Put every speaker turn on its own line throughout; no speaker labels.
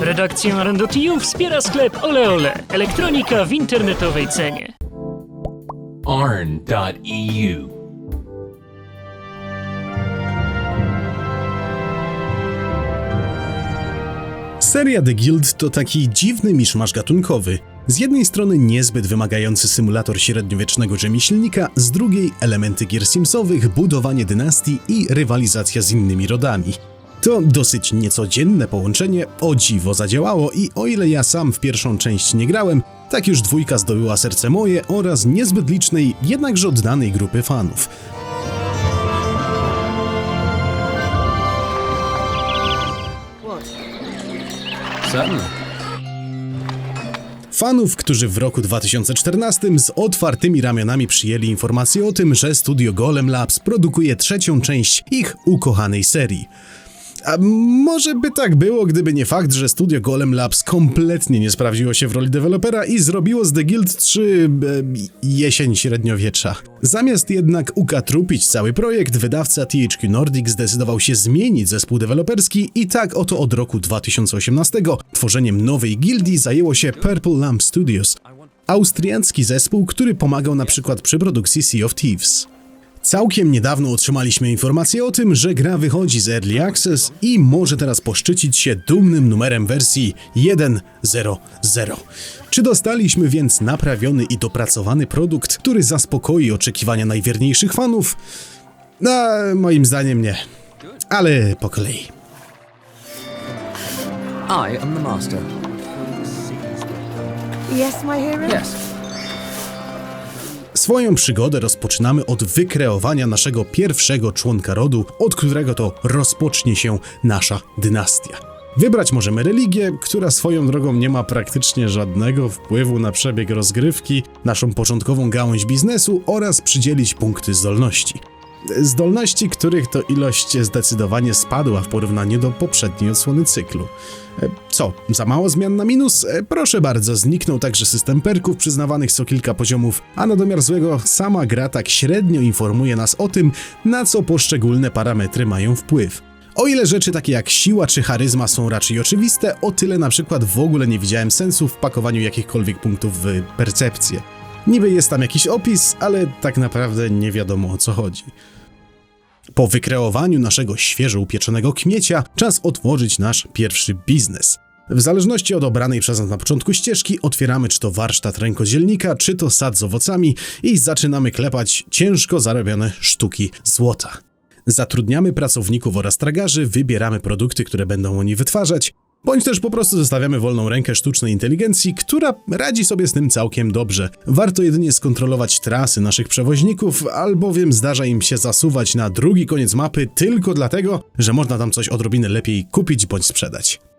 Redakcję Randotiu wspiera sklep Oleole. Elektronika w internetowej cenie.
arn.eu.
Seria The Guild to taki dziwny miszmasz gatunkowy. Z jednej strony niezbyt wymagający symulator średniowiecznego rzemieślnika, z drugiej elementy gier Simsowych, budowanie dynastii i rywalizacja z innymi rodami. To dosyć niecodzienne połączenie, o dziwo zadziałało i o ile ja sam w pierwszą część nie grałem, tak już dwójka zdobyła serce moje oraz niezbyt licznej, jednakże oddanej grupy fanów. Fanów, którzy w roku 2014 z otwartymi ramionami przyjęli informację o tym, że studio Golem Labs produkuje trzecią część ich ukochanej serii. A może by tak było, gdyby nie fakt, że studio Golem Labs kompletnie nie sprawdziło się w roli dewelopera i zrobiło z The Guild 3 e, jesień średniowiecza. Zamiast jednak ukatrupić cały projekt, wydawca THQ Nordic zdecydował się zmienić zespół deweloperski i tak oto od roku 2018 tworzeniem nowej gildii zajęło się Purple Lamp Studios, austriacki zespół, który pomagał na przykład przy produkcji Sea of Thieves. Całkiem niedawno otrzymaliśmy informację o tym, że gra wychodzi z Early Access i może teraz poszczycić się dumnym numerem wersji 1.0.0. Czy dostaliśmy więc naprawiony i dopracowany produkt, który zaspokoi oczekiwania najwierniejszych fanów? No, moim zdaniem nie. Ale po kolei.
I am the master.
Yes, my hero?
Yes.
Swoją przygodę rozpoczynamy od wykreowania naszego pierwszego członka rodu, od którego to rozpocznie się nasza dynastia. Wybrać możemy religię, która swoją drogą nie ma praktycznie żadnego wpływu na przebieg rozgrywki, naszą początkową gałąź biznesu oraz przydzielić punkty zdolności. Zdolności, których to ilość zdecydowanie spadła w porównaniu do poprzedniej odsłony cyklu. E, Co, za mało zmian na minus? E, Proszę bardzo, zniknął także system perków przyznawanych co kilka poziomów, a na domiar złego sama gra tak średnio informuje nas o tym, na co poszczególne parametry mają wpływ. O ile rzeczy takie jak siła czy charyzma są raczej oczywiste, o tyle na przykład w ogóle nie widziałem sensu w pakowaniu jakichkolwiek punktów w percepcję. Niby jest tam jakiś opis, ale tak naprawdę nie wiadomo o co chodzi. Po wykreowaniu naszego świeżo upieczonego kmiecia, czas otworzyć nasz pierwszy biznes. W zależności od obranej przez nas na początku ścieżki, otwieramy czy to warsztat rękodzielnika, czy to sad z owocami i zaczynamy klepać ciężko zarobione sztuki złota. Zatrudniamy pracowników oraz tragarzy, wybieramy produkty, które będą oni wytwarzać, bądź też po prostu zostawiamy wolną rękę sztucznej inteligencji, która radzi sobie z tym całkiem dobrze. Warto jedynie skontrolować trasy naszych przewoźników, albowiem zdarza im się zasuwać na drugi koniec mapy tylko dlatego, że można tam coś odrobinę lepiej kupić bądź sprzedać.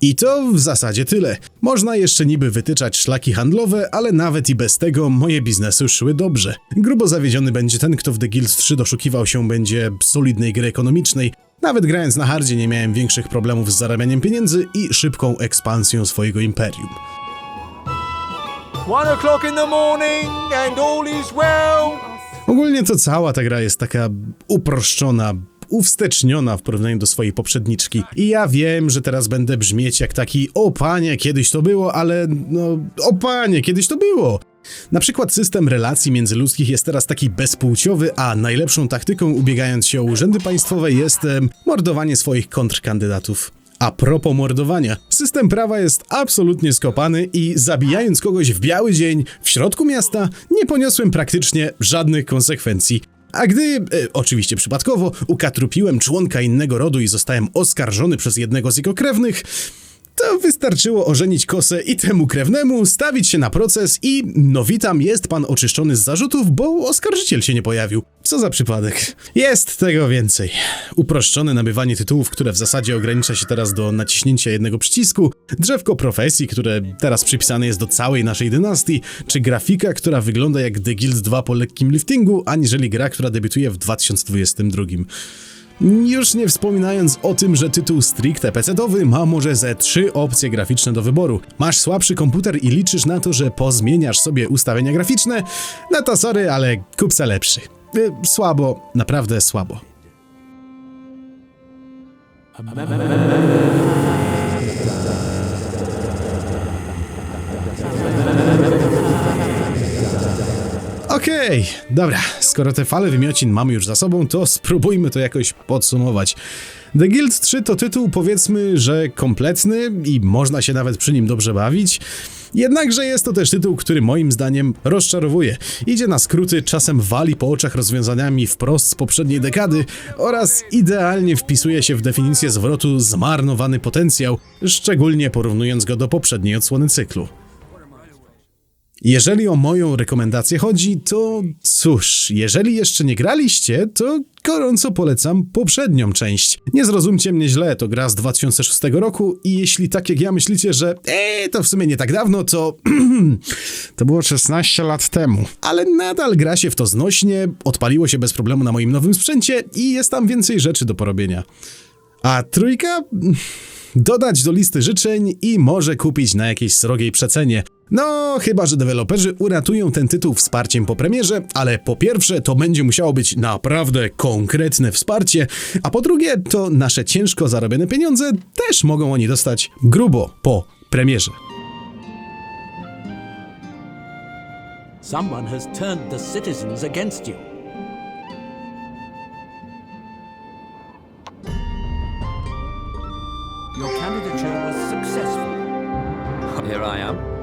I to w zasadzie tyle. Można jeszcze niby wytyczać szlaki handlowe, ale nawet i bez tego moje biznesy szły dobrze. Grubo zawiedziony będzie ten, kto w The Guild 3 doszukiwał się będzie solidnej gry ekonomicznej. Nawet grając na hardzie nie miałem większych problemów z zarabianiem pieniędzy i szybką ekspansją swojego imperium.
One o'clock in the morning and all is well.
Ogólnie to cała ta gra jest taka uproszczona, uwsteczniona w porównaniu do swojej poprzedniczki. I ja wiem, że teraz będę brzmieć jak taki o panie, kiedyś to było, ale no o panie, kiedyś to było. Na przykład system relacji międzyludzkich jest teraz taki bezpłciowy, a najlepszą taktyką ubiegając się o urzędy państwowe jest mordowanie swoich kontrkandydatów. A propos mordowania, system prawa jest absolutnie skopany i zabijając kogoś w biały dzień w środku miasta nie poniosłem praktycznie żadnych konsekwencji. A gdy, e, oczywiście przypadkowo, ukatrupiłem członka innego rodu i zostałem oskarżony przez jednego z jego krewnych, to wystarczyło ożenić kosę i temu krewnemu, stawić się na proces i no witam, jest pan oczyszczony z zarzutów, bo oskarżyciel się nie pojawił. Co za przypadek. Jest tego więcej. Uproszczone nabywanie tytułów, które w zasadzie ogranicza się teraz do naciśnięcia jednego przycisku, drzewko profesji, które teraz przypisane jest do całej naszej dynastii, czy grafika, która wygląda jak The Guild 2 po lekkim liftingu, aniżeli gra, która debiutuje w 2022. Już nie wspominając o tym, że tytuł stricte PC-owy ma może ze trzy opcje graficzne do wyboru. Masz słabszy komputer i liczysz na to, że pozmieniasz sobie ustawienia graficzne? No to sorry, ale kup se lepszy. Y, Słabo, naprawdę słabo. Okej, dobra, skoro te fale wymiocin mamy już za sobą, to spróbujmy to jakoś podsumować. The Guild 3 to tytuł powiedzmy, że kompletny i można się nawet przy nim dobrze bawić. Jednakże jest to też tytuł, który moim zdaniem rozczarowuje. Idzie na skróty, czasem wali po oczach rozwiązaniami wprost z poprzedniej dekady oraz idealnie wpisuje się w definicję zwrotu zmarnowany potencjał, szczególnie porównując go do poprzedniej odsłony cyklu. Jeżeli o moją rekomendację chodzi, to cóż, jeżeli jeszcze nie graliście, to gorąco polecam poprzednią część. Nie zrozumcie mnie źle, to gra z 2006 roku i jeśli tak jak ja myślicie, że eee, to w sumie nie tak dawno, to to było 16 lat temu. Ale nadal gra się w to znośnie, odpaliło się bez problemu na moim nowym sprzęcie i jest tam więcej rzeczy do porobienia. A trójka? Dodać do listy życzeń i może kupić na jakiejś srogiej przecenie. No, chyba że deweloperzy uratują ten tytuł wsparciem po premierze, ale po pierwsze to będzie musiało być naprawdę konkretne wsparcie, a po drugie to nasze ciężko zarobione pieniądze też mogą oni dostać grubo po premierze.
Someone has turned the citizens against you. Your candidature was successful.
Here I am.